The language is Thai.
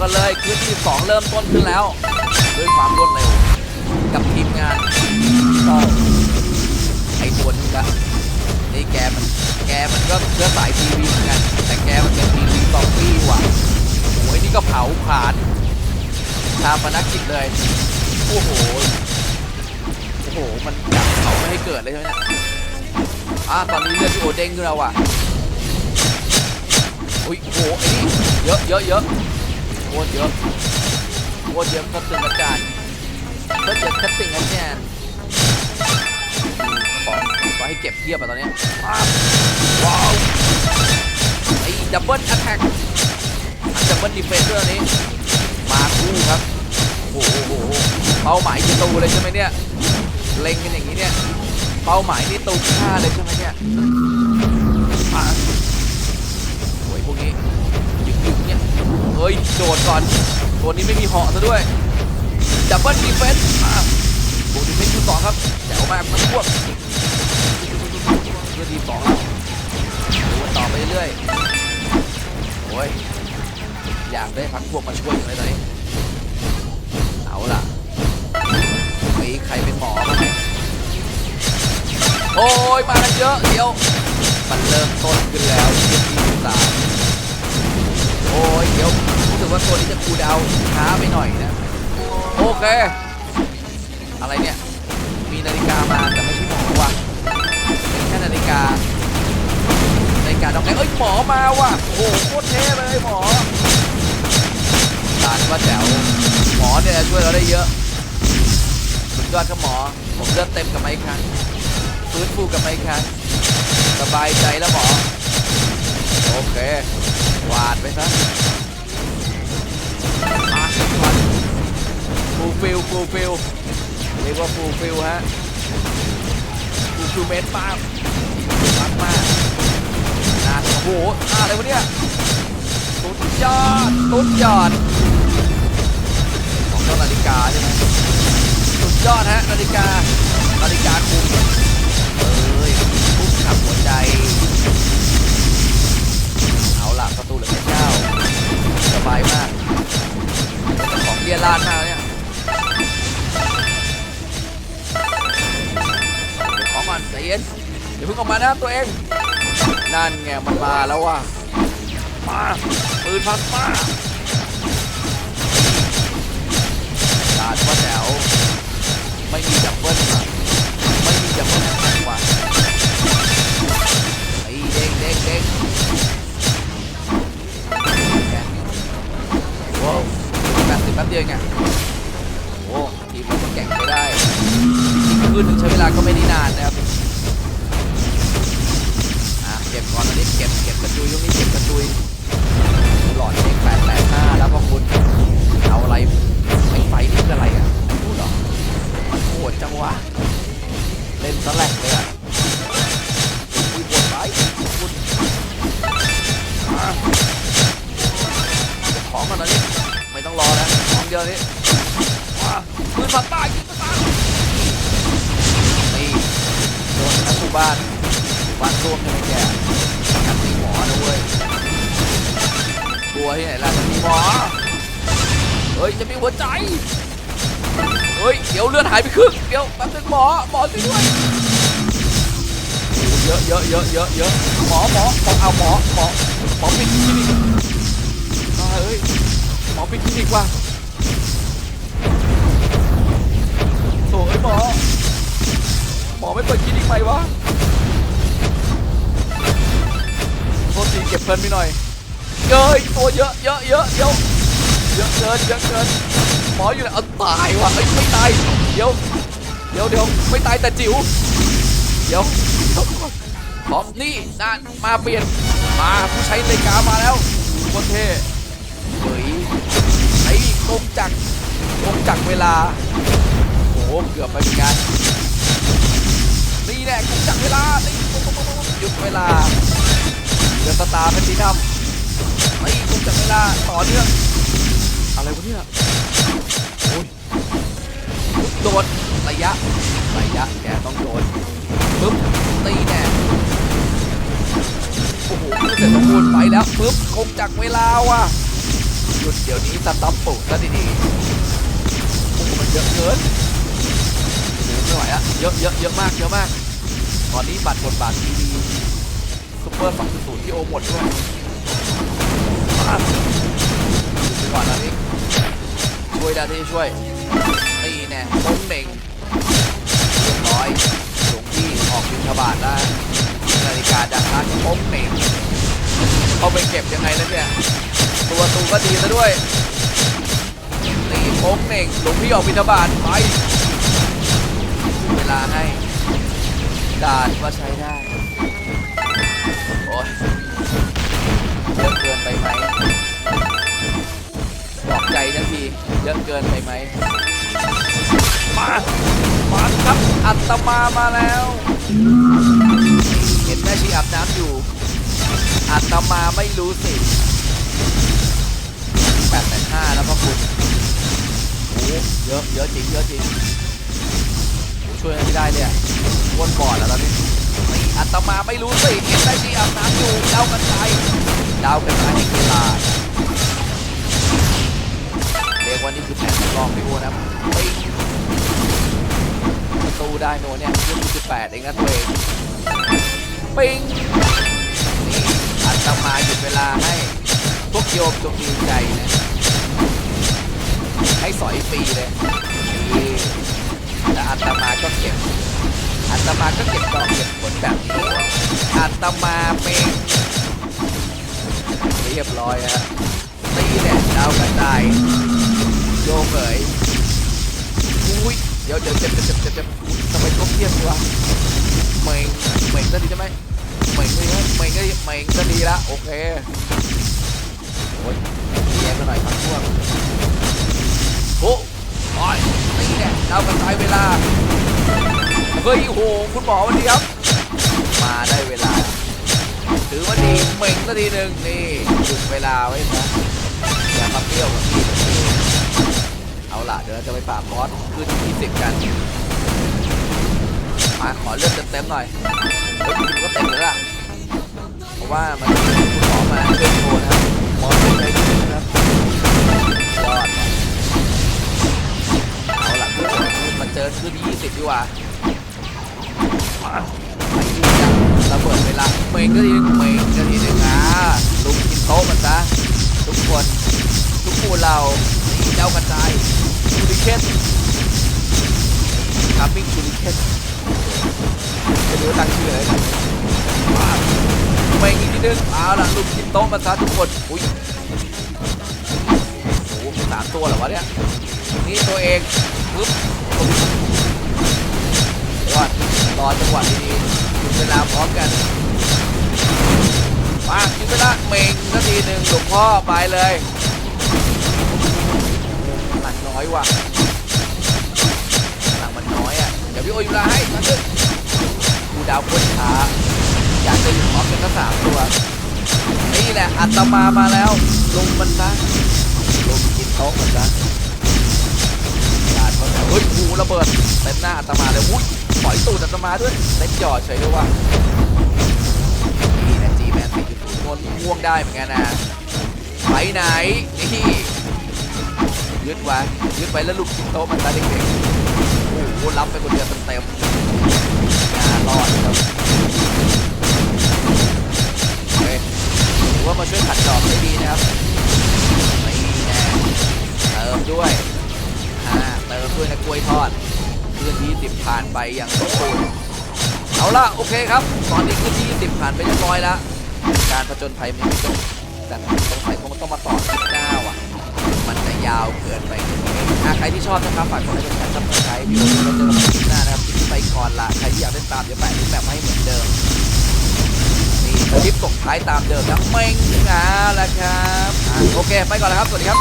กันเลยคืนที่สองเริ่มต้นขึ้นแล้ว ด้วยความรวดเร็ว กับทีมงานก็ไอตัวนี้ละนี่แกมันแกมันก็เชื้อสายทีวีเหมือนกัน แต่แกมันเป็นทีวีซอมบี้ว่ะโอ้ยนี่ก็เผาผลาญชาปนกิจเลยโอ้โหโอ้โหมันจับเขาไม่ให้เกิดเลยใช่ไหมเนี่ยอ่าตอนนี้เลือดพี่โอเด้งขึ้นแล้วว่ะอุ้ยโอ้โหไอ้นี่เยอะเยอะเยอะ โคตรเยอะโคตรเยอะก็ตึงกระจายก็เยอะก็ตึงกระจายของก็ให้เก็บเทียบอะตอนนี้ว้าวไอ้ดับเบิลอะแทกอันดับเบิลดีเฟนด้วยอันนี้ มาคู่ครับ โอ้โหเป้าหมายที่ตูเลยใช่ไหมเนี่ย เล็งกันอย่างนี้เนี่ย เป้าหมายนี่ตูฆ่าเลยใช่ไหมเนี่ยอะโอ้ยพวกนี้ เนี่ยเฮ้ยโดดก่อน ตัวนี้ไม่มีเหาะซะด้วยดับเบิลดีเฟนส์อะบวกดีเฟนส์คูสองครับแจ๋วมากมันพวกเพื่อทีสองดูต่อไปเรื่อยโอ้ยอยากได้พักพวกมาช่วยอย่างไรตอนนี้เอาล่ะมีใครเป็นหมอบ้างไหมโอ้ยมากันเยอะเดี๋ยว มันเริ่มต้นขึ้นแล้วที่สาม โอ้ยเดี๋ยวรู้สึกว่าตัวนี้จะคูดาวช้าไปหน่อยนะ โอเค อะไรเนี่ย มีนาฬิกามาแต่ไม่ใช่หมอว่ะเป็นแค่นาฬิกา นาฬิกาดอกไม้เอ้ยหมอมาว่ะ โอ้โหโคตรเท่เลยหมอตานว่าแจ๋วหมอเนี่ยช่วยเราได้เยอะสุดยอดครับหมอ ผมเลือดเต็มกับไม้ครั้งฟื้นฟูกับไม้ครั้งสบายใจแล้วหมอ โอเค วาดไปซะมาก่อนฟูลฟิลฟูลฟิลเรียกว่าฟูลฟิลฮะฟูลฟิลเมตป้ามมากมากนะโอ้โหอะไรวะเนี่ยสุดยอดสุดยอดของเจ้านาฬิกาใช่ไหมสุดยอดฮะนาฬิกานาฬิกาคุมเอ้ยคุมขับหัวใจ สบายมากของเรียนลาดมากเนี่ยของมันใจเย็นเดี๋ยวเพิ่งออกมานะตัวเอง นั่นไงมันมาแล้วว่ะมาปืนพัดมาลาดว่าแจ๋วไม่มีดับเบิ้ลไม่มีดับเบิ้ล องไงโอ้ทีมเราก็แข่งไปได้ ขึ้นถึงใช้เวลาก็ไม่ได้นานนะครับ เดียวนี่มาปืนผัดต้ยิงกระตายนี่โดนนักหมู่บ้านบ้านร่วมใช่ไหมแกกันมีหมอนะเว้ยกลัวที่ไหนล่ะจะมีหมอเฮ้ยจะมีหัวใจเฮ้ยเดี๋ยวเลือดหายไปครึ่งเดี๋ยวแป๊บนึงหมอหมอช่วยด้วยเยอะเยอะเยอะเยอะเยอะหมอหมอหมอเอาหมอหมอหมอปิดคลินิกอ่าเฮ้ยหมอปิดคลินิกว่ะ เอ้ยหมอ หมอไม่เปิดคลินิกใหมวะโทษทีเก็บเพลินไปหน่อยเย้ยตัวเยอะเยอะเยอะเดี๋ยวเยอะเกินเยอะเกินหมออยู่ไหนเอาตายว่ะเอ้ยไม่ตายเดี๋ยวเดี๋ยวเดี๋ยวไม่ตายแต่จิ๋วเดี๋ยวพร้อมนี่นั่นมาเปลี่ยนมาผู้ใช้นาฬิกามาแล้วโคตรเท่เฮ้ยไอ้กงจักรกงจักรเวลา อ้เกือบไปเหมือนกันนี่แน่กงจักรเวลานี่ปุ๊บปุ๊บปุ๊บหยุดเวลาเดือดตาร์แพนตินัมนี่กงจักรเวลาต่อเนื่องอะไรวะเนี่ยโอ้ยโดนระยะระยะแกต้องโดนปึ๊บตีแน่โอ้โหเสร็จสมบูรณ์ไปแล้วปึ๊บคงจากเวลาว่ะหยุดเดี๋ยวนี้สต็อปปลุกซะดีๆโอ้มันเยอะเกิน เยอะเยอะเยอะมากเยอะมาก ตอนนี้บัตรบทบาททีวีซุปเปอร์2.0ที่โอหมดด้วยดไปก่อนนะนี่ช่วยได้ที่ช่วยนี่แน่ต้นเหม่งเรียบร้อยหลวงพี่ออกบินทบาทแล้นาฬิกาดังนั้นต้นเหม่งเอาไปเก็บยังไงแล้วเนี่ยตัวตูก็ดีซะด้วยนี่โค้งเหม่งหลวงพี่ออกบินทบาทไป เวลาให้ดาดว่าใช้ได้ โอ้ยเยอะเกินไปไหมบอกใจทันทีเยอะเกินไปไหมมามาครับอัตมามาแล้ว เห็นแม่ชีอาบน้ำอยู่อัตมาไม่รู้สิแปดแสนห้าแล้วพ่อคุณโอ้เยอะเยอะจริงเยอะจริง ช่วยไม่ได้เลยวนบอร์ดแล้วตอนนี้อัตมาไม่รู้สิเห็นแม่ชีอาบน้ำอยู่เดากันไปเดากันไปในกีฬาเรียกว่านี่คือแผนสำรองพี่บัวนะประตูได้โนเนี่ยยี่สิบแปดเองนะตัวเองปิงนี่อัตมาหยุดเวลาให้พวกโยมจงดีใจนะให้สอยฟรีเลย มาก็เก็บดอกเก็บผลแบบนี้อาตมาเป็นเรียบร้อยฮะตีเนี่ยดาวกระจายโยงเอ๋ยอุ้ยเดี๋ยวเดี๋ยวเจ็บเจ็บเจ็บเจ็บเจ็บทำไมต้องเทียบวะเหม่งเหม่งก็ดีใช่ไหมเหม่งก็ดีเหม่งก็ดีเหม่งก็ดีละโอเคโอ้ยแย่กันหน่อยครับพวกโอ้ยตีเนี่ยดาวกระจายเวลา เฮ้ยโหคุณหมอวันดีครับ มาได้เวลา ถือว่าดีเหม่งสักทีหนึ่งนี่หยุดเวลาไว้นะอย่ามาเปรี้ยวกับพี่เอาล่ะเดี๋ยวเราจะไปปราบบอสขึ้นที่สิบกันมาขอเลือดเต็มๆหน่อยเฮ้ยก็เต็มเลยล่ะเพราะว่ามันคุณหมอมาช่วยโชว์นะครับหมอช่วยใจดีน งก็ทีนึงเมงก็ทีนึงอะลุกกินโต๊ะมันซะทุกคนทุกหมู่เรานี่เจ้ากระจายชูริเคนคัมมิ่งชูริเคนจะดูตั้งชื่ออะไรกันมาเมงอีกทีนึงเอาล่ะลุกกินโต๊ะมันซะทุกคนอุ้ยโอ้โหสามตัวเหรอวะเนี่ยนี่ตัวเองปึ๊บเดี๋ยวก่อนรอจังหวะดีๆเวลาพร้อมกัน มาหยุดเวลาเมงสักทีหนึ่งหลวงพ่อไปเลยหลังน้อยว่ะหลังมันน้อยอะเดี๋ยวพี่โออยู่ลาให้มาเลยกูดาวคตรช้าอยากจะอยู่พร้อมกันทั้งสามตัวนี่แหละอัตมามาแล้วลงมันซะลงกินโต๊ะมันซะการเขาจะเฮ้ยหูระเบิดเต็มหน้าอาตมาเลยอุ้ยปล่อยตูดอาตมาด้วยเล็กจ่อเฉยด้วยว่า นย์คนม่วงได้เหมือนกันนะไปไหนนี่ยึดไว้ยึดไว้แล้วลูกชิ้นโตะมันตาเด็กๆโอ้โหรับไปคนเดียวเต็มๆงานรอดครับเฮ้ยถือว่ามาช่วยขัดดอกได้ดีนะครับไม่แน่เติมด้วยอ่าเติมด้วยนะกล้วยทอดเพื่อนที่สิบผ่านไปอย่างสมบูรณ์เอาล่ะโอเคครับ ตอนนี้ขึ้นที่สิบผ่านไปเรียบร้อยแล้ว การผจญภัยมันไม่จบแต่สงสัยคงต้องมาต่อคลิปหน้าว่ะ มันจะยาวเกินไปถ้าใครที่ชอบนะครับฝากกดไลค์กดแชร์ซับสไครต์วิดีโอนี้เราเจอกันใหม่คลิปหน้านะครับคลิปไปก่อนละใครที่อยากเล่นตามเดี๋ยวแปะลิงก์แบบให้เหมือนเดิมนี่คลิปส่งท้ายตามเดิมนะเม้งอ่าแล้วครับอ่าโอเคไปก่อนแล้วครับ สวัสดีครับ